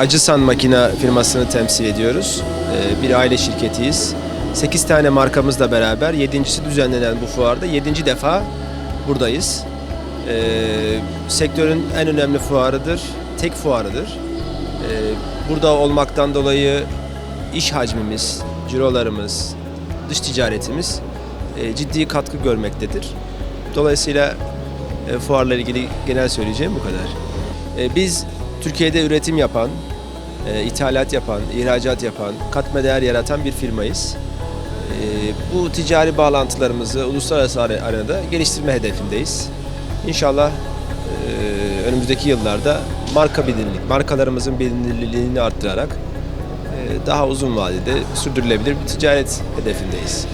Acısan Makina firmasını temsil ediyoruz. Ee, bir aile şirketiyiz. 8 tane markamızla beraber 7.si düzenlenen bu fuarda 7. defa buradayız. Ee, sektörün en önemli fuarıdır, tek fuarıdır. Ee, burada olmaktan dolayı iş hacmimiz, cirolarımız, dış ticaretimiz e, ciddi katkı görmektedir. Dolayısıyla e, fuarla ilgili genel söyleyeceğim bu kadar. E, biz Türkiye'de üretim yapan, e, ithalat yapan, ihracat yapan, katma değer yaratan bir firmayız. E, bu ticari bağlantılarımızı uluslararası are- arenada geliştirme hedefindeyiz. İnşallah e, önümüzdeki yıllarda marka bilinirlik, markalarımızın bilinirliğini arttırarak e, daha uzun vadede sürdürülebilir bir ticaret hedefindeyiz.